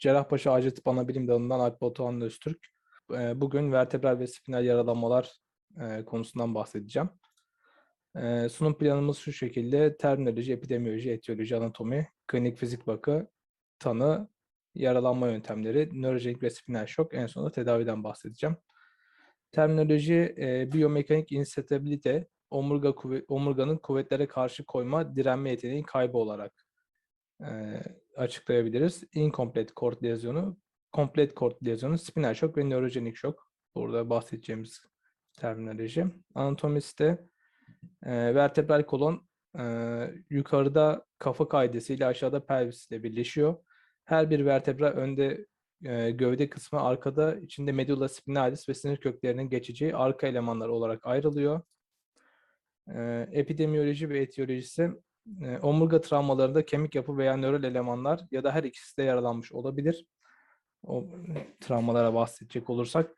Cerrahpaşa Acil Tıp Anabilim Dalı'ndan Alp Batuhan Öztürk. Bugün vertebral ve spinal yaralanmalar konusundan bahsedeceğim. Sunum planımız şu şekilde. Terminoloji, epidemioloji, etiyoloji, anatomi, klinik fizik bakı, tanı, yaralanma yöntemleri, nörojenik ve spinal şok, en sonunda tedaviden bahsedeceğim. Terminoloji, biyomekanik instabilite, omurga kuvve- omurganın kuvvetlere karşı koyma, direnme yeteneği kaybı olarak açıklayabiliriz. Incomplete cord lezyonu, complete cord lezyonu, spinal şok ve nörojenik şok. Burada bahsedeceğimiz terminoloji. Anatomisi de e, vertebral kolon e, yukarıda kafa kaydesiyle aşağıda pelvis ile birleşiyor. Her bir vertebra önde e, gövde kısmı arkada içinde medulla spinalis ve sinir köklerinin geçeceği arka elemanlar olarak ayrılıyor. E, epidemiyoloji ve etiyolojisi e, omurga travmalarında kemik yapı veya nöral elemanlar ya da her ikisi de yaralanmış olabilir. O travmalara bahsedecek olursak.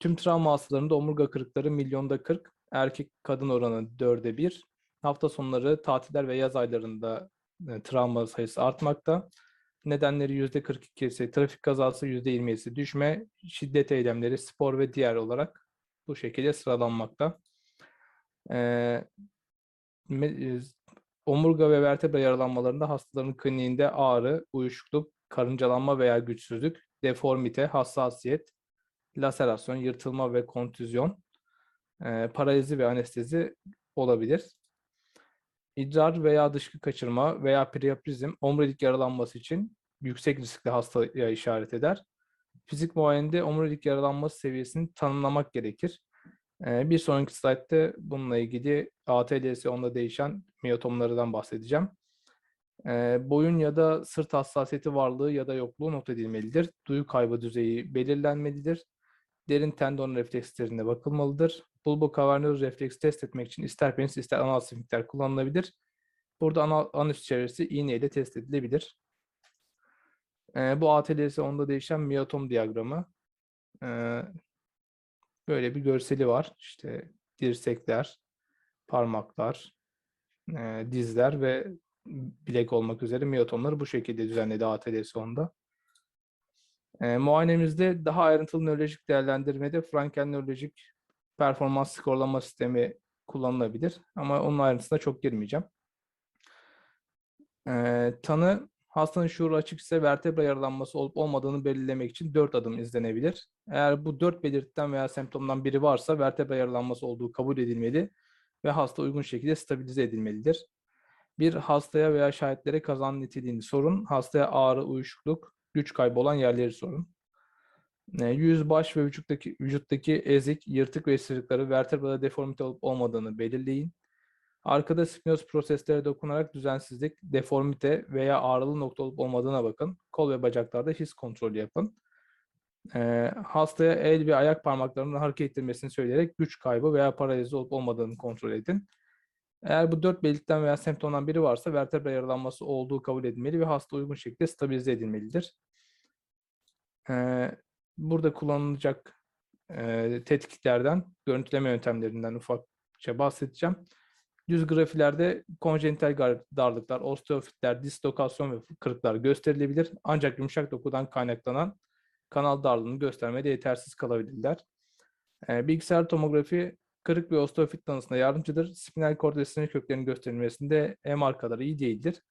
Tüm travma hastalarında omurga kırıkları milyonda 40, erkek kadın oranı 4'e 1. Hafta sonları, tatiller ve yaz aylarında e, travma sayısı artmakta. Nedenleri %42'si, trafik kazası %27'si düşme, şiddet eylemleri, spor ve diğer olarak bu şekilde sıralanmakta. Ee, e, omurga ve vertebra yaralanmalarında hastaların kliniğinde ağrı, uyuşukluk, karıncalanma veya güçsüzlük, deformite, hassasiyet, laserasyon, yırtılma ve kontüzyon, e, paralizi ve anestezi olabilir. İdrar veya dışkı kaçırma veya priaprizm omurilik yaralanması için yüksek riskli hastaya işaret eder. Fizik muayenede omurilik yaralanması seviyesini tanımlamak gerekir. Ee, Bir sonraki slaytta bununla ilgili ATLS-10'da değişen miyotomlardan bahsedeceğim. Ee, Boyun ya da sırt hassasiyeti varlığı ya da yokluğu not edilmelidir. Duyu kaybı düzeyi belirlenmelidir. Derin tendon reflekslerine bakılmalıdır. Bulbokavernöz refleks test etmek için ister penis ister anal sfinkter kullanılabilir. Burada anal, anüs çevresi iğneyle test edilebilir. Ee, bu ATLS-10'da değişen miyotom diyagramı. Ee, böyle bir görseli var. İşte dirsekler, parmaklar, e, dizler ve bilek olmak üzere miyotomları bu şekilde düzenledi ATLS-10'da. E, muayenemizde daha ayrıntılı nörolojik değerlendirmede Frankel nörolojik performans skorlama sistemi kullanılabilir. Ama onun ayrıntısına çok girmeyeceğim. E, tanı hastanın şuuru açık ise vertebra yaralanması olup olmadığını belirlemek için 4 adım izlenebilir. Eğer bu 4 belirtiden veya semptomdan biri varsa vertebra yaralanması olduğu kabul edilmeli ve hasta uygun şekilde stabilize edilmelidir. Bir hastaya veya şahitlere kazan niteliğini sorun. Hastaya ağrı, uyuşukluk, güç kaybı olan yerleri sorun. Yüz, baş ve vücuttaki, vücuttaki ezik, yırtık ve ısırıkları vertebrada deformite olup olmadığını belirleyin. Arkada spinoz proseslere dokunarak düzensizlik, deformite veya ağrılı nokta olup olmadığına bakın. Kol ve bacaklarda his kontrolü yapın. Ee, hastaya el ve ayak parmaklarının hareket ettirmesini söyleyerek güç kaybı veya paralize olup olmadığını kontrol edin. Eğer bu dört belirtiden veya semptomdan biri varsa vertebra yaralanması olduğu kabul edilmeli ve hasta uygun şekilde stabilize edilmelidir. Ee, burada kullanılacak e, tetkiklerden, görüntüleme yöntemlerinden ufakça bahsedeceğim. Düz grafilerde konjenital darlıklar, osteofitler, dislokasyon ve kırıklar gösterilebilir. Ancak yumuşak dokudan kaynaklanan kanal darlığını göstermede yetersiz kalabilirler. Ee, bilgisayar tomografi kırık ve osteofit tanısına yardımcıdır. Spinal kord köklerinin gösterilmesinde MR kadar iyi değildir.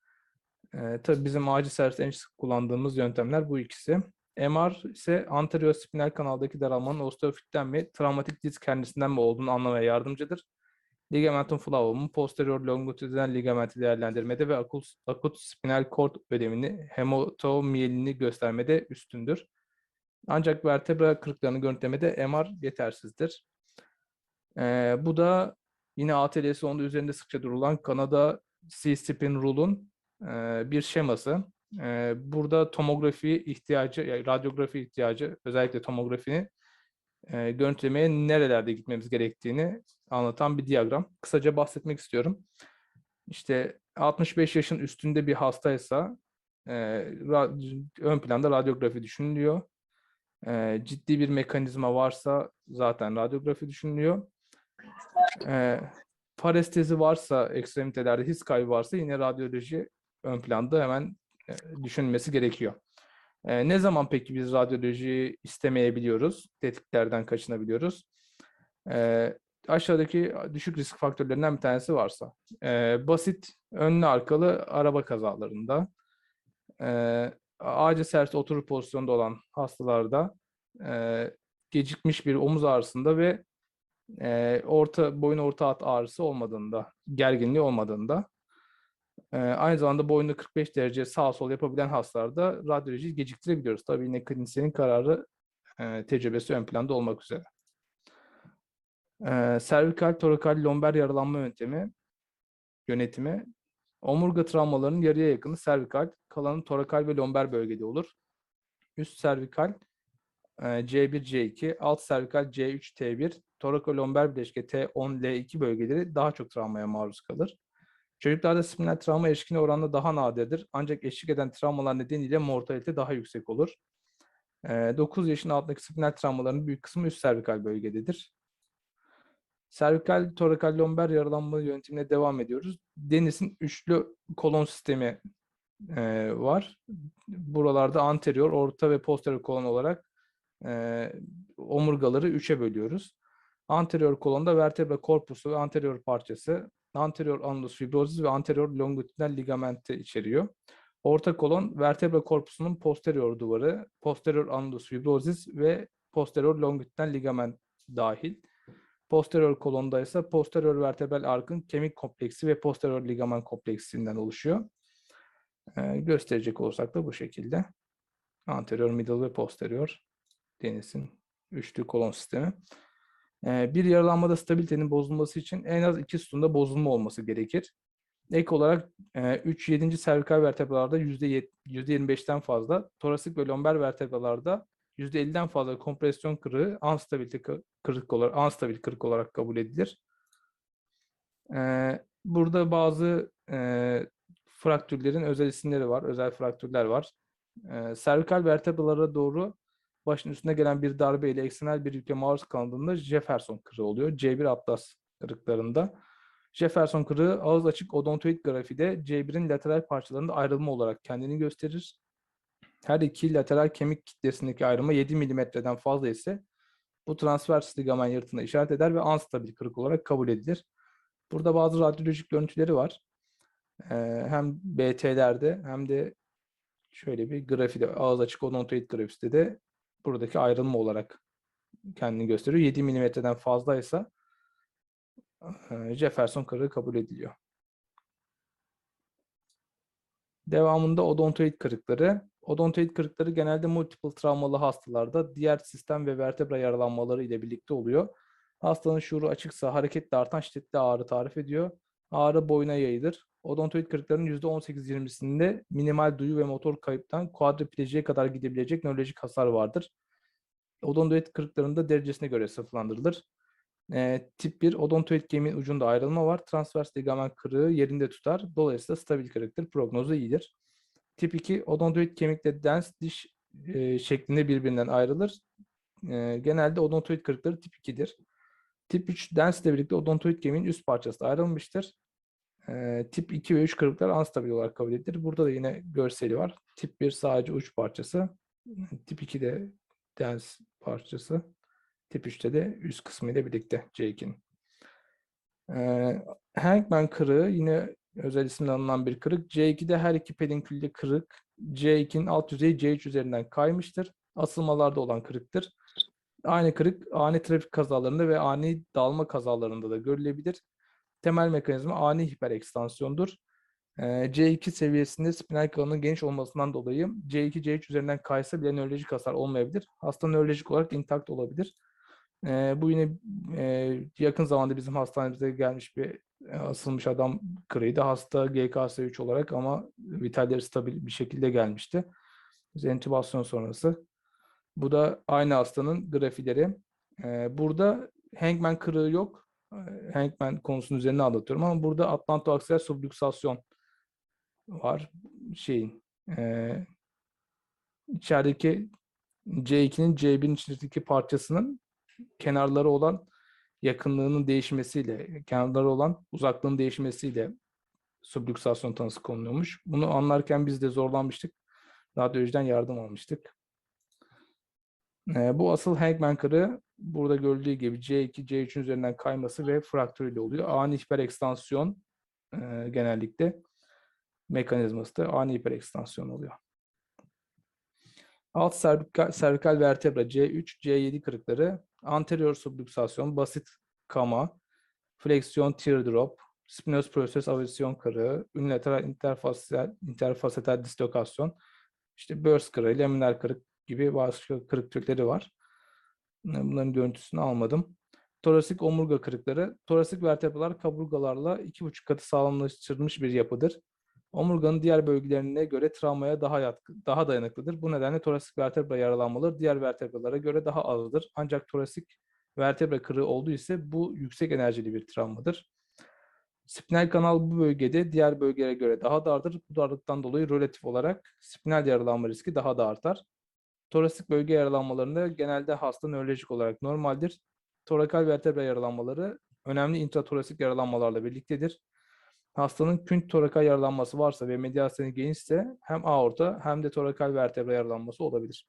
Ee, tabii bizim acil serviste en sık kullandığımız yöntemler bu ikisi. MR ise anterior spinal kanaldaki daralmanın osteofitten mi, travmatik disk kendisinden mi olduğunu anlamaya yardımcıdır. Ligamentum flavum'un posterior longitudinal ligamenti değerlendirmede ve akut, akut spinal cord ödemini, hematomiyelini göstermede üstündür. Ancak vertebra kırıklarını görüntülemede MR yetersizdir. Ee, bu da yine ATLS onda üzerinde sıkça durulan Kanada C-Spin Rule'un e, bir şeması. Ee, burada tomografi ihtiyacı, yani radyografi ihtiyacı, özellikle tomografinin e, görüntülemeye nerelerde gitmemiz gerektiğini anlatan bir diyagram. Kısaca bahsetmek istiyorum. İşte 65 yaşın üstünde bir hastaysa e, ön planda radyografi düşünülüyor. E, ciddi bir mekanizma varsa zaten radyografi düşünülüyor. E, parestezi varsa, ekstremitelerde his kaybı varsa yine radyoloji ön planda hemen e, düşünülmesi gerekiyor. E, ne zaman peki biz radyoloji istemeyebiliyoruz? Tetkiklerden kaçınabiliyoruz? E, aşağıdaki düşük risk faktörlerinden bir tanesi varsa. E, basit önlü arkalı araba kazalarında, e, acil serviste oturur pozisyonda olan hastalarda, e, gecikmiş bir omuz ağrısında ve e, orta boyun orta at ağrısı olmadığında, gerginliği olmadığında, e, aynı zamanda boynu 45 derece sağ sol yapabilen hastalarda radyolojiyi geciktirebiliyoruz. Tabii yine klinisyenin kararı e, tecrübesi ön planda olmak üzere. E, servikal, torakal, lomber yaralanma yöntemi yönetimi omurga travmalarının yarıya yakını servikal, kalanı torakal ve lomber bölgede olur. Üst servikal C1, C2, alt servikal C3, T1, torakolomber bileşke T10, L2 bölgeleri daha çok travmaya maruz kalır. Çocuklarda spinal travma erişkine oranla daha nadirdir. Ancak eşlik eden travmalar nedeniyle mortalite daha yüksek olur. 9 yaşın altındaki spinal travmaların büyük kısmı üst servikal bölgededir. Servikal, torakal, lomber yaralanma yöntemine devam ediyoruz. Deniz'in üçlü kolon sistemi e, var. Buralarda anterior, orta ve posterior kolon olarak e, omurgaları üçe bölüyoruz. Anterior kolonda vertebra korpusu ve anterior parçası, anterior annulus fibrosis ve anterior longitudinal ligamenti içeriyor. Orta kolon vertebra korpusunun posterior duvarı, posterior annulus fibrosis ve posterior longitudinal ligament dahil. Posterior kolonda ise posterior vertebral arkın kemik kompleksi ve posterior ligament kompleksinden oluşuyor. Ee, gösterecek olursak da bu şekilde. Anterior, middle ve posterior denizin üçlü kolon sistemi. Ee, bir yaralanmada stabilitenin bozulması için en az iki sütunda bozulma olması gerekir. Ek olarak 3-7. E, servikal vertebralarda %25'ten fazla, torasik ve lomber vertebralarda %50'den fazla kompresyon kırığı anstabilite kırık olarak anstabil kırık olarak kabul edilir. Ee, burada bazı e, fraktürlerin özel isimleri var, özel fraktürler var. Ee, servikal vertebralara doğru başın üstüne gelen bir darbe ile eksenel bir yüke maruz kaldığında Jefferson kırığı oluyor. C1 atlas kırıklarında. Jefferson kırığı ağız açık odontoid grafide C1'in lateral parçalarında ayrılma olarak kendini gösterir. Her iki lateral kemik kitlesindeki ayrılma 7 mm'den fazla ise bu transvers ligamen yırtığına işaret eder ve anstabil kırık olarak kabul edilir. Burada bazı radyolojik görüntüleri var. Ee, hem BT'lerde hem de şöyle bir grafide, ağız açık odontoid grafide de buradaki ayrılma olarak kendini gösteriyor. 7 mm'den fazlaysa Jefferson kırığı kabul ediliyor. Devamında odontoid kırıkları. Odontoid kırıkları genelde multiple travmalı hastalarda diğer sistem ve vertebra yaralanmaları ile birlikte oluyor. Hastanın şuuru açıksa hareketle artan şiddetli ağrı tarif ediyor. Ağrı boyuna yayılır. Odontoid kırıklarının %18-20'sinde minimal duyu ve motor kayıptan kuadriplejiye kadar gidebilecek nörolojik hasar vardır. Odontoid kırıklarında derecesine göre sınıflandırılır. E, tip 1 odontoid kemiğin ucunda ayrılma var. Transvers ligament kırığı yerinde tutar. Dolayısıyla stabil kırıktır. Prognozu iyidir. Tip 2 odontoid kemikle dens diş e, şeklinde birbirinden ayrılır. E, genelde odontoid kırıkları tip 2'dir. Tip 3 dens ile birlikte odontoid kemiğin üst parçası ayrılmıştır. E, tip 2 ve 3 kırıklar anstabil olarak kabul edilir. Burada da yine görseli var. Tip 1 sadece uç parçası. Tip 2 de dens parçası. Tip 3'te de üst kısmı ile birlikte C2'nin. Ee, Hankman kırığı yine özel isimle anılan bir kırık. C2'de her iki pedinkülde kırık. C2'nin alt yüzeyi C3 üzerinden kaymıştır. Asılmalarda olan kırıktır. Aynı kırık ani trafik kazalarında ve ani dalma kazalarında da görülebilir. Temel mekanizma ani hiperekstansiyondur. C2 seviyesinde spinal kanalının geniş olmasından dolayı C2, C3 üzerinden kaysa bile nörolojik hasar olmayabilir. Hasta nörolojik olarak intakt olabilir. Bu yine yakın zamanda bizim hastanemize gelmiş bir asılmış adam kırıydı. Hasta GKS3 olarak ama vitalleri stabil bir şekilde gelmişti. Entübasyon sonrası. Bu da aynı hastanın grafileri. Burada Hangman kırığı yok. Hangman konusunun üzerine anlatıyorum ama burada atlantoaksiyel subluksasyon var. Şeyin e, içerideki C2'nin C1'in içindeki parçasının kenarları olan yakınlığının değişmesiyle, kenarları olan uzaklığın değişmesiyle subluksasyon tanısı konuluyormuş. Bunu anlarken biz de zorlanmıştık. radyolojiden yardım almıştık. Ee, bu asıl Hangman kırığı burada görüldüğü gibi C2, C3'ün üzerinden kayması ve fraktürüyle oluyor. Ani hiperekstansiyon e, genellikle mekanizması da ani hiperekstansiyon oluyor. Alt servikal, servikal vertebra C3, C7 kırıkları, anterior subluxasyon, basit kama, fleksiyon teardrop, spinöz proses avasyon kırığı, unilateral interfasetal, interfasetal dislokasyon, işte burst kırığı, laminer kırık gibi başka kırık türleri var. Bunların görüntüsünü almadım. Torasik omurga kırıkları, torasik vertebralar kaburgalarla iki buçuk katı sağlamlaştırılmış bir yapıdır. Omurganın diğer bölgelerine göre travmaya daha yatkın, daha dayanıklıdır. Bu nedenle torasik vertebra yaralanmaları diğer vertebralara göre daha azdır. Ancak torasik vertebra kırığı olduğu ise bu yüksek enerjili bir travmadır. Spinal kanal bu bölgede diğer bölgelere göre daha dardır. Bu darlıktan dolayı relatif olarak spinal yaralanma riski daha da artar. Torasik bölge yaralanmalarında genelde hasta nörolojik olarak normaldir. Torakal vertebra yaralanmaları önemli intratorasik yaralanmalarla birliktedir. Hastanın künt torakal yaralanması varsa ve medyasyonu genişse hem aorta hem de torakal vertebra yaralanması olabilir.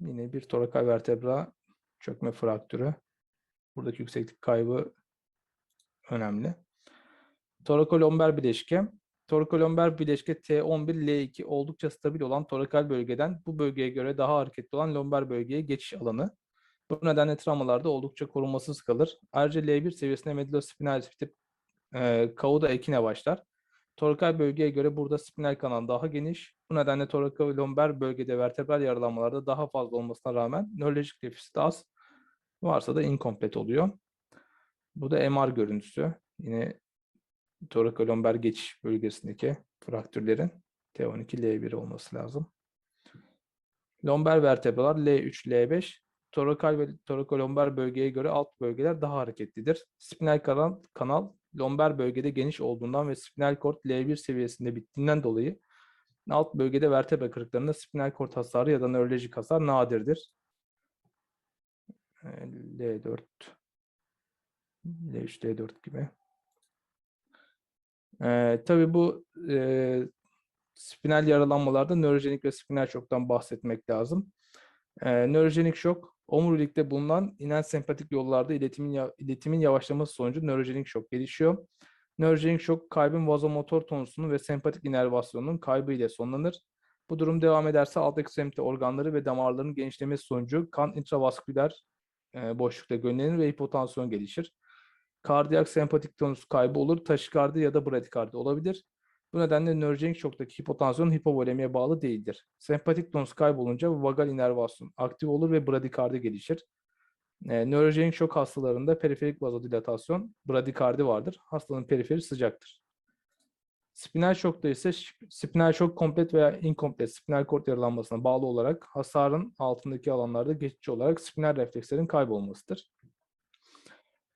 Yine bir torakal vertebra çökme fraktürü. Buradaki yükseklik kaybı önemli. Torakolomber bileşke. Torakolomber bileşke T11-L2 oldukça stabil olan torakal bölgeden bu bölgeye göre daha hareketli olan lomber bölgeye geçiş alanı. Bu nedenle travmalarda oldukça korunmasız kalır. Ayrıca L1 seviyesinde medullospinalis bitip e, kauda ekine başlar. Torakal bölgeye göre burada spinal kanal daha geniş. Bu nedenle torakolomber bölgede vertebral yaralanmalarda daha fazla olmasına rağmen nörolojik defisit az. Varsa da inkomplet oluyor. Bu da MR görüntüsü. Yine torakolomber geçiş bölgesindeki fraktürlerin T12-L1 olması lazım. Lomber vertebralar L3, L5. Torakal ve torakolomber bölgeye göre alt bölgeler daha hareketlidir. Spinal kanal, kanal lomber bölgede geniş olduğundan ve spinal kort L1 seviyesinde bittiğinden dolayı alt bölgede vertebra kırıklarında spinal kort hasarı ya da nörolojik hasar nadirdir. L4 L3, L4 gibi. Ee, tabii bu e, spinal yaralanmalarda nörojenik ve spinal şoktan bahsetmek lazım. Ee, nörojenik şok, omurilikte bulunan inen sempatik yollarda iletimin, iletimin yavaşlaması sonucu nörojenik şok gelişiyor. Nörojenik şok kaybın vazomotor tonusunun ve sempatik inervasyonunun kaybı ile sonlanır. Bu durum devam ederse alt ekstremite organları ve damarların genişlemesi sonucu kan intravasküler e, boşlukta gönderir ve hipotansiyon gelişir. Kardiyak sempatik tonus kaybı olur, taşikardi ya da bradikardi olabilir. Bu nedenle nörojenik şoktaki hipotansiyon hipovolemiye bağlı değildir. Sempatik tonus kaybolunca vagal inervasyon aktif olur ve bradikardi gelişir. E, nörojenik şok hastalarında periferik vazodilatasyon, bradikardi vardır. Hastanın periferi sıcaktır. Spinal şokta ise spinal şok komplet veya inkomplet spinal kort yaralanmasına bağlı olarak hasarın altındaki alanlarda geçici olarak spinal reflekslerin kaybolmasıdır.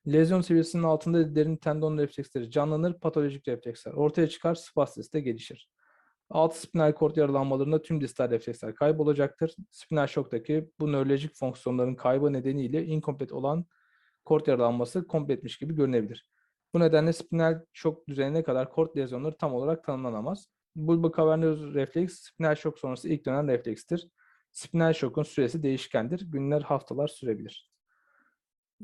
Lezyon seviyesinin altında derin tendon refleksleri canlanır, patolojik refleksler ortaya çıkar, spastis de gelişir. Alt spinal kort yaralanmalarında tüm distal refleksler kaybolacaktır. Spinal şoktaki bu nörolojik fonksiyonların kaybı nedeniyle inkomplet olan kort yaralanması kompletmiş gibi görünebilir. Bu nedenle spinal şok düzeyine kadar kort lezyonları tam olarak tanımlanamaz. Bulba kavernöz refleks spinal şok sonrası ilk dönen reflekstir. Spinal şokun süresi değişkendir. Günler, haftalar sürebilir.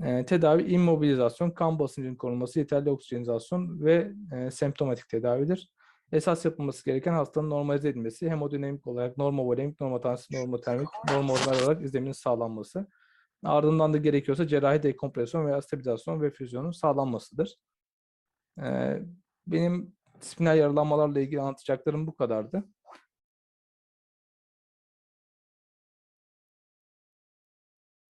E, tedavi immobilizasyon, kan basıncının korunması, yeterli oksijenizasyon ve e, semptomatik tedavidir. Esas yapılması gereken hastanın normalize edilmesi, hemodinamik olarak normovolemik, normotansiyonel, normotermik, normohormonal olarak izleminin sağlanması. Ardından da gerekiyorsa cerrahi dekompresyon veya stabilizasyon ve füzyonun sağlanmasıdır. Ee, benim spinal yaralanmalarla ilgili anlatacaklarım bu kadardı.